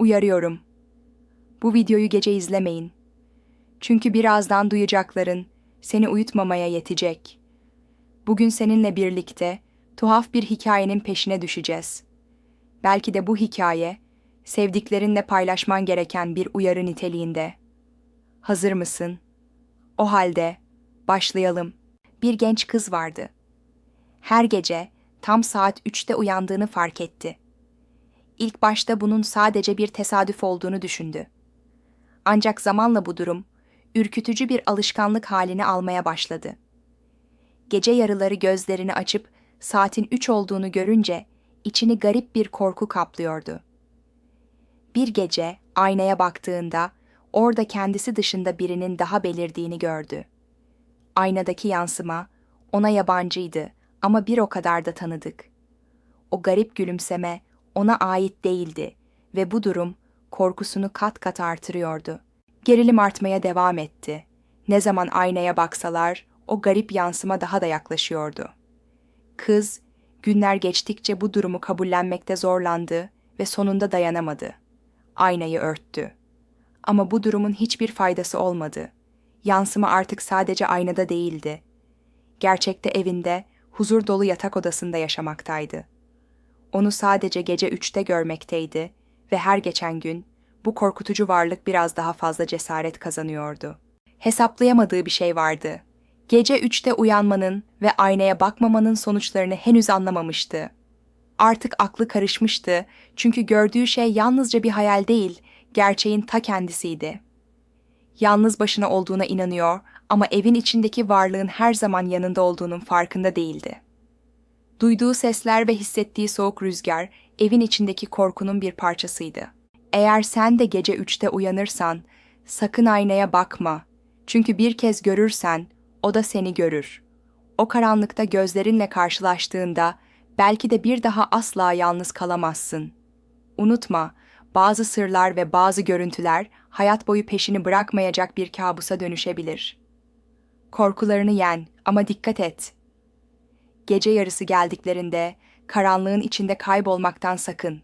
Uyarıyorum. Bu videoyu gece izlemeyin. Çünkü birazdan duyacakların seni uyutmamaya yetecek. Bugün seninle birlikte tuhaf bir hikayenin peşine düşeceğiz. Belki de bu hikaye sevdiklerinle paylaşman gereken bir uyarı niteliğinde. Hazır mısın? O halde başlayalım. Bir genç kız vardı. Her gece tam saat 3'te uyandığını fark etti. İlk başta bunun sadece bir tesadüf olduğunu düşündü. Ancak zamanla bu durum ürkütücü bir alışkanlık halini almaya başladı. Gece yarıları gözlerini açıp saatin 3 olduğunu görünce içini garip bir korku kaplıyordu. Bir gece aynaya baktığında orada kendisi dışında birinin daha belirdiğini gördü. Aynadaki yansıma ona yabancıydı ama bir o kadar da tanıdık. O garip gülümseme ona ait değildi ve bu durum korkusunu kat kat artırıyordu. Gerilim artmaya devam etti. Ne zaman aynaya baksalar o garip yansıma daha da yaklaşıyordu. Kız günler geçtikçe bu durumu kabullenmekte zorlandı ve sonunda dayanamadı. Aynayı örttü. Ama bu durumun hiçbir faydası olmadı. Yansıma artık sadece aynada değildi. Gerçekte evinde, huzur dolu yatak odasında yaşamaktaydı. Onu sadece gece üçte görmekteydi ve her geçen gün bu korkutucu varlık biraz daha fazla cesaret kazanıyordu. Hesaplayamadığı bir şey vardı. Gece üçte uyanmanın ve aynaya bakmamanın sonuçlarını henüz anlamamıştı. Artık aklı karışmıştı çünkü gördüğü şey yalnızca bir hayal değil, gerçeğin ta kendisiydi. Yalnız başına olduğuna inanıyor ama evin içindeki varlığın her zaman yanında olduğunun farkında değildi. Duyduğu sesler ve hissettiği soğuk rüzgar evin içindeki korkunun bir parçasıydı. Eğer sen de gece üçte uyanırsan, sakın aynaya bakma. Çünkü bir kez görürsen, o da seni görür. O karanlıkta gözlerinle karşılaştığında, belki de bir daha asla yalnız kalamazsın. Unutma, bazı sırlar ve bazı görüntüler hayat boyu peşini bırakmayacak bir kabusa dönüşebilir. Korkularını yen ama dikkat et. Gece yarısı geldiklerinde karanlığın içinde kaybolmaktan sakın.